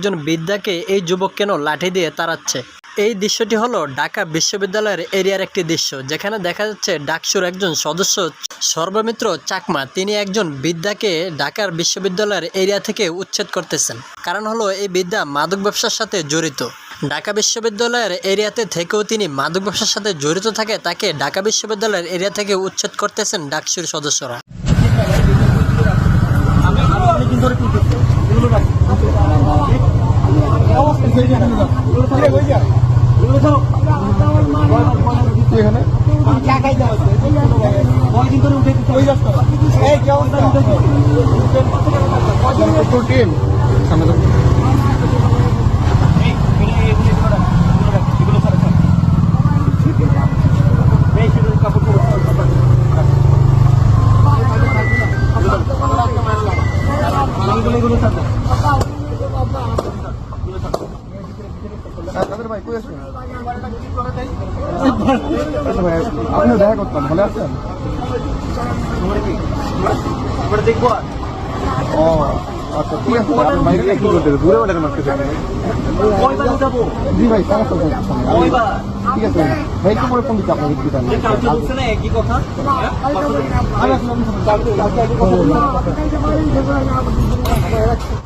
একজন বৃদ্ধাকে এই যুবক কেন লাঠি দিয়ে তাড়াচ্ছে? এই দৃশ্যটি হলো ঢাকা বিশ্ববিদ্যালয়ের এরিয়ার একটি দৃশ্য, যেখানে দেখা যাচ্ছে ডাকসুর একজন সদস্য সর্বমিত্র চাকমা। তিনি একজন বৃদ্ধাকে ঢাকার বিশ্ববিদ্যালয়ের এরিয়া থেকে উচ্ছেদ করতেছেন। কারণ হলো, এই বৃদ্ধা মাদক ব্যবসার সাথে জড়িত। ঢাকা বিশ্ববিদ্যালয়ের এরিয়াতে থেকেও তিনি মাদক ব্যবসার সাথে জড়িত থাকে, তাকে ঢাকা বিশ্ববিদ্যালয়ের এরিয়া থেকে উচ্ছেদ করতেছেন ডাকসুর সদস্যরা। এখানে টিম সামনে Thank you. আপনি দেখা করতাম ভালো আছেন ও আচ্ছা ঠিক আছে আপনি বাইরে কি করতে দূরে ওটা মারতে জি ভাই সমস্যা ঠিক আছে ভাই একটু পরে ফোন দিচ্ছি আপনাকে একটু কথা